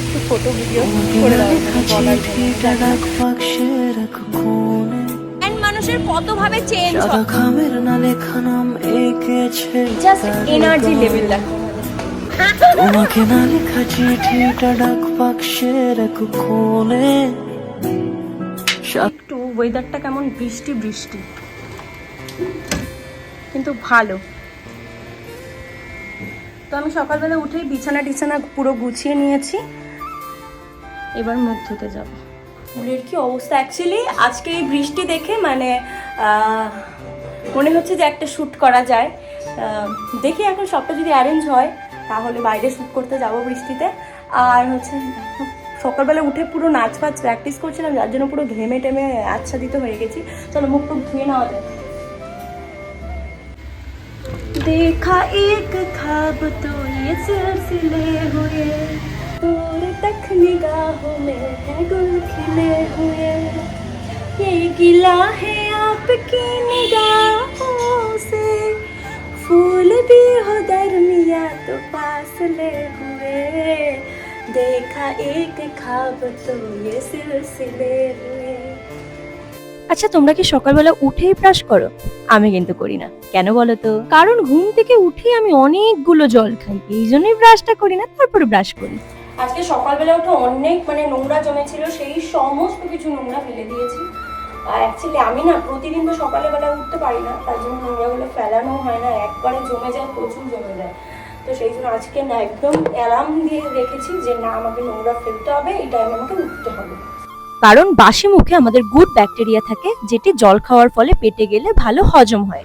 একটু photo video করে change হয়? না লেখা নাম এঁকেছে জাস্ট এনার্জি লেভেল দেখো। তোমাকে না লেখা চিঠিটা ডাক বাক্সের এক কোণে একটু ওয়েদারটা কেমন বৃষ্টি বৃষ্টি। কিন্তু ভালো। তো আমি সকালবেলা উঠেই বিছানা টিছানা পুরো গুছিয়ে নিয়েছি। এবার মুখ ধুতে যাব। চুলের কি অবস্থা? অ্যাকচুয়ালি আজকে এই বৃষ্টি দেখে মানে মনে হচ্ছে যে একটা শ্যুট করা যায়। দেখি এখন সবটা যদি অ্যারেঞ্জ হয় তাহলে বাইরে শ্যুট করতে যাব বৃষ্টিতে। আর হচ্ছে সকালবেলা উঠে পুরো নাচ ফাচ প্র্যাকটিস করছিলাম যার জন্য পুরো ঘেমে টেমে আচ্ছাদিত হয়ে গেছি। চলো মুখ টুক ধুয়ে নেওয়া যায় দেখা এক খা ख्वाब तो ये सिलसिले हुए। दूर तक निगाहों में है गुल खिले हुए। ये गिला है आपकी निगाहों से। फूल भी हो दरमिया तो फासले हुए। देखा एक खाब तो ये सिलसिले हुए। আচ্ছা তোমরা কি সকালবেলা উঠেই ব্রাশ করো? আমি কিন্তু করি না। কেন বলো তো কারণ ঘুম থেকে উঠেই আমি অনেকগুলো জল খাই। এই জন্যই ব্রাশটা করি না, তারপরে ব্রাশ করি। আজকে সকালবেলা উঠে অনেক মানে নোংরা জমেছিল, সেই সমস্ত কিছু নোংরা ফেলে দিয়েছি। আর অ্যাকচুয়ালি আমি না প্রতিদিন তো সকালবেলা উঠতে পারি না, তার জন্য নোংরাগুলো ফেলানো হয় না, একবারে জমে যায়, প্রচুর জমে যায়। তো সেই জন্য আজকে না একদম অ্যালার্ম দিয়ে রেখেছি যে না, আমাকে নোংরা ফেলতে হবে, এই টাইমে আমাকে উঠতে হবে। কারণ বাসি মুখে আমাদের গুড ব্যাকটেরিয়া থাকে যেটি জল খাওয়ার ফলে পেটে গেলে ভালো হজম হয়।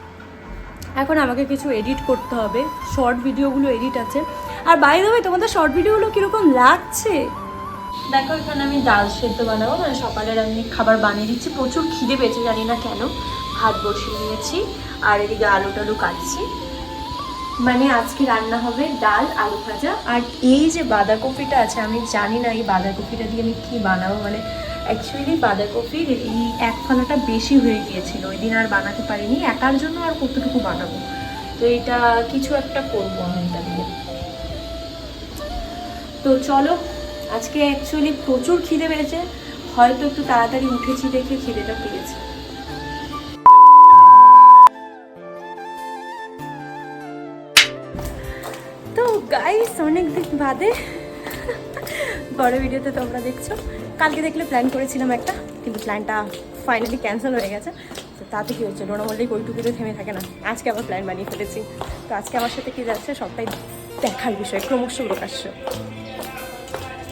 এখন আমাকে কিছু এডিট করতে হবে। শর্ট ভিডিওগুলো এডিট আছে। আর বাইরে দেবে তোমাদের শর্ট ভিডিওগুলো কীরকম লাগছে? দেখো এখানে আমি ডাল সেদ্ধ বানাবো। মানে সকালের আমি খাবার বানিয়ে দিচ্ছি। প্রচুর খিদে পেয়েছে জানি না কেন। ভাত বসিয়ে নিয়েছি আর এদিকে আলু টালু কাটছি। মানে আজকে রান্না হবে ডাল আলু ভাজা। আর এই যে বাঁধাকপিটা আছে আমি জানি না এই বাঁধাকপিটা দিয়ে আমি কী বানাবো। মানে অ্যাকচুয়ালি বাঁধাকপির এই এক ফালাটা বেশি হয়ে গিয়েছিল। ওই দিন আর বানাতে পারিনি। একার জন্য আর কতটুকু বানাবো? তো এটা কিছু একটা করব আমি এটা দিয়ে তো চলো, আজকে অ্যাকচুয়ালি প্রচুর খিদে পেয়েছে। হয়তো একটু তাড়াতাড়ি উঠেছি দেখে খিদেটা পেয়েছে। তো গাইস অনেক দিন বাদে বড় ভিডিওতে তোমরা দেখছ। কালকে দেখলে প্ল্যান করেছিলাম একটা, কিন্তু প্ল্যানটা ফাইনালি ক্যান্সেল হয়ে গেছে। তো তাতে কী হচ্ছে? ডোনা মল্লিক ওইটুকুতে থেমে থাকে না। আজকে আবার প্ল্যান বানিয়ে ফেলেছি। তো আজকে আমার সাথে কী যাচ্ছে সবটাই দেখার বিষয়, ক্রমশ প্রকাশ্য।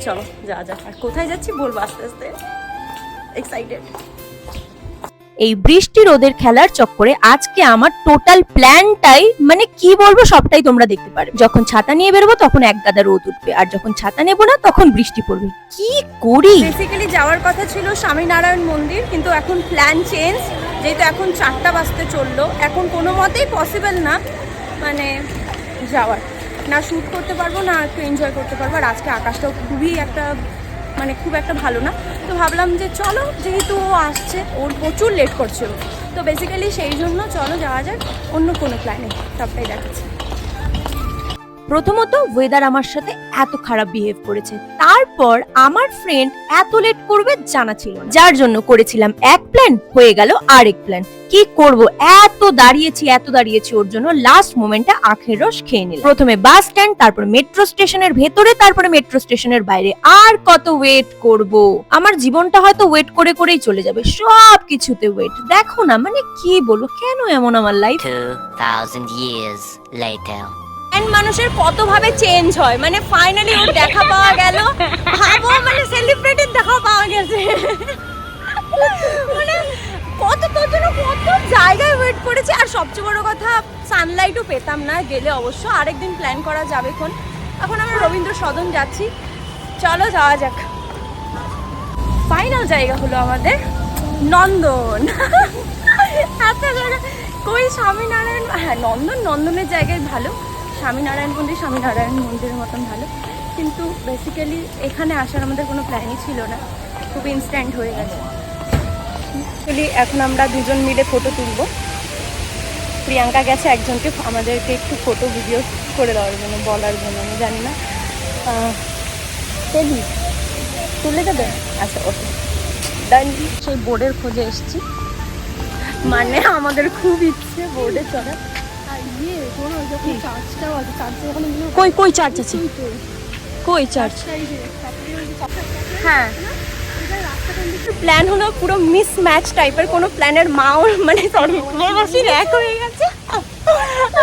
চলো, যা যা আর কোথায় যাচ্ছি বলব আস্তে আস্তে? এক্সাইটেড এই বৃষ্টি রোদের খেলার চক্করে আজকে আমার টোটাল প্ল্যানটাই মানে কি বলব, সবটাই তোমরা দেখতে পারবে। যখন ছাতা নিয়ে বেরোবো, তখন এক গাদা রোদ উঠবে। আর যখন ছাতা নেব না, তখন বৃষ্টি পড়বে। কি করি? বেসিক্যালি যাওয়ার কথা ছিল স্বামীনারায়ণ মন্দির, কিন্তু এখন প্ল্যান চেঞ্জ যেহেতু এখন চারটা বাজতে চলল। এখন কোনো মতেই পসিবল না মানে যাওয়ার। না শ্যুট করতে পারব, না একটু এনজয় করতে পারব। আর আজকে আকাশটাও খুবই একটা মানে খুব একটা ভালো না। তো ভাবলাম যে চলো, যেহেতু ও আসছে, ওর প্রচুর লেট করছে তো বেসিক্যালি সেই জন্য চলো যাওয়া যাক অন্য কোনো প্ল্যানে সবটাই দেখাচ্ছি। প্রথমত ওয়েদার আমার সাথে এত খারাপ বিহেভ করেছে। তারপর আমার ফ্রেন্ড এত লেট করবে জানা ছিল যার জন্য করেছিলাম এক প্ল্যান হয়ে গেল আরেক প্ল্যান কি করব? এত দাঁড়িয়েছি এত দাঁড়িয়েছি ওর জন্য লাস্ট মোমেন্টে আখের রস খেয়ে নিলাম। প্রথমে বাস স্ট্যান্ড তারপর মেট্রো স্টেশনের ভেতরে তারপরে মেট্রো স্টেশনের বাইরে। আর কত ওয়েট করব? আমার জীবনটা হয়তো ওয়েট করে করেই চলে যাবে। সব কিছুতে ওয়েট দেখো না মানে কি বলব কেন এমন আমার লাইফ 2,000 years later. এন্ড মানুষের কতভাবে চেঞ্জ হয়। মানে ফাইনালি ওর দেখা পাওয়া গেল। ভাবো মানে সেলিব্রিটির দেখা পাওয়া গেছে। মানে কত তোর জন্য কত জায়গায় ওয়েট করেছি। আর সবচেয়ে বড় কথা সানলাইটও পেতাম না। গেলে অবশ্য আরেকদিন প্ল্যান করা যাবে এখন। এখন আমরা রবীন্দ্র সদন যাচ্ছি। চলো যাওয়া যাক। ফাইনাল জায়গা হলো আমাদের নন্দন। এত জায়গা কই স্বামীনারায়ণ হ্যাঁ নন্দন নন্দনের জায়গায় ভালো। স্বামীনারায়ণ মন্দির, স্বামীনারায়ণ মন্দিরের মতন ভালো। কিন্তু বেসিক্যালি এখানে আসার আমাদের কোনো প্ল্যানই ছিল না। খুব ইনস্ট্যান্ট হয়ে গেছে। অ্যাকচুয়ালি এখন আমরা দুজন মিলে ফটো তুলবো। প্রিয়াঙ্কা গেছে একজনকে, আমাদেরকে একটু ফটো ভিডিও করে দেওয়ার জন্য, বলার জন্য, আমি জানি না। টেলি তুলে দেবে? আচ্ছা ওকে ডান সেই বোর্ডের খোঁজে এসেছি। মানে আমাদের খুব ইচ্ছে বোর্ডে আর ইয়ে কোনো যখন চার্জটাও আছে চার্জে ওখানে কই কই চার্জ আছে? কই চার্জ চার্জটা হ্যাঁ। প্ল্যান হলো পুরো মিস ম্যাচ টাইপের কোনো প্ল্যানের মাও মানে সরি মাসির এক হয়ে গেছে।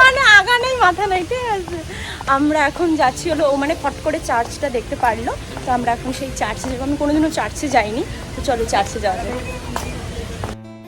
মানে আগা নেই মাথা নেই ঠিক আছে। আমরা এখন যাচ্ছি হলো ও মানে ফট করে চার্চটা দেখতে পারল। তো আমরা এখন সেই চার্চে যাব আমি কোনোদিনও চার্চে যাইনি। তো চলো চার্চে যাওয়া যাবে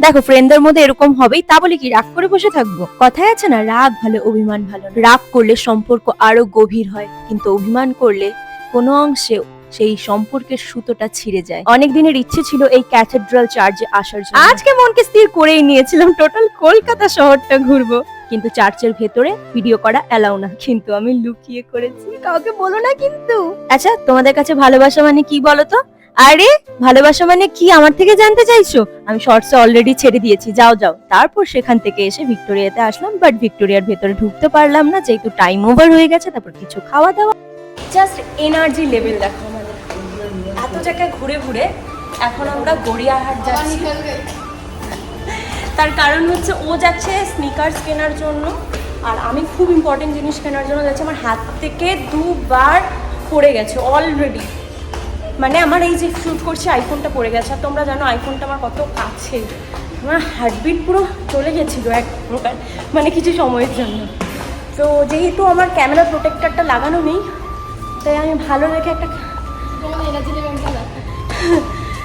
দেখো ফ্রেন্ডদের মধ্যে এরকম হবেই, তা বলে কি রাগ করে বসে থাকব? কথায় আছে না, রাগ ভালো, অভিমান ভালো। রাগ করলে সম্পর্ক আরও গভীর হয়, কিন্তু অভিমান করলে কোনো অংশেও সেই সম্পর্কের সুতোটা ছিঁড়ে যায়। অনেক দিনের ইচ্ছে ছিল এই ক্যাথেড্রাল চার্চে আসার জন্য। আজকে মনকে স্থির করেই নিয়েছিলাম টোটাল কলকাতা শহরটা ঘুরবো। কিন্তু চার্চের ভেতরে ভিডিও করা অ্যালাউ না। কিন্তু আমি লুকিয়ে করেছি, কাউকে বলো না কিন্তু। আচ্ছা তোমাদের কাছে ভালোবাসা মানে কি বলো তো? আরে, ভালোবাসা মানে কি? আমার থেকে জানতে চাইছো? আমি শর্টসে অলরেডি ছেড়ে দিয়েছি, যাও যাও। তারপর সেখান থেকে এসে ভিক্টোরিয়াতে আসলাম বাট ভিক্টোরিয়ার ভেতরে ঢুকতে পারলাম না, যেহেতু টাইম ওভার হয়ে গেছে, তারপর কিছু খাওয়া দাওয়া। জাস্ট এনার্জি লেভেল দেখো এত জায়গায় ঘুরে ঘুরে এখন আমরা গড়িয়াহাট যাচ্ছি। তার কারণ হচ্ছে ও যাচ্ছে স্নিকার্স কেনার জন্য, আর আমি খুব ইম্পর্টেন্ট জিনিস কেনার জন্য যাচ্ছি। আমার হাত থেকে দুবার পড়ে গেছে অলরেডি মানে আমার এই যে শ্যুট করছি আইফোনটা পড়ে গেছে। আর তোমরা জানো আইফোনটা আমার কত কাছে আমার হার্টবিট পুরো চলে গেছিল এক প্রকার মানে কিছু সময়ের জন্য। তো যেহেতু আমার ক্যামেরা প্রোটেক্টরটা লাগানো নেই তাই আমি ভালো রেখে একটা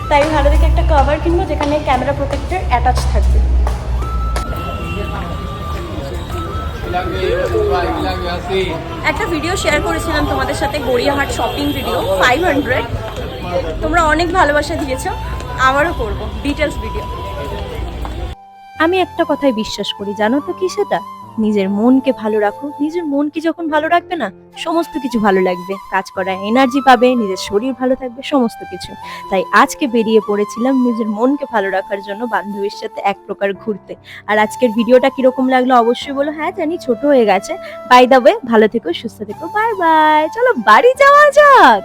তাই ভালো দেখে একটা কভার কিনবো যেখানে ক্যামেরা প্রোটেক্টর অ্যাটাচ থাকবে। একটা ভিডিও শেয়ার করেছিলাম তোমাদের সাথে Gariahat shopping video five hundred তোমরা অনেক ভালোবাসা দিয়েছ, আবারও করব ডিটেলস ভিডিও আমি একটা কথাই বিশ্বাস করি, জানো তো কি সেটা? নিজের মনকে ভালো রাখো। নিজের মনকে যখন ভালো রাখবে না, সমস্ত কিছু ভালো লাগবে। কাজ করার এনার্জি পাবে, নিজের শরীর ভালো থাকবে, সমস্ত কিছু। তাই আজকে বেরিয়ে পড়েছিলাম নিজের মনকে ভালো রাখার জন্য বান্ধবীর সাথে এক প্রকার ঘুরতে। আর আজকের ভিডিওটা কীরকম লাগল অবশ্যই বলো। হ্যাঁ জানি ছোট হয়ে গেছে। বাই দা ওয়ে ভালো থেকো, সুস্থ থেকো বাই বাই চলো বাড়ি যাওয়া যাক!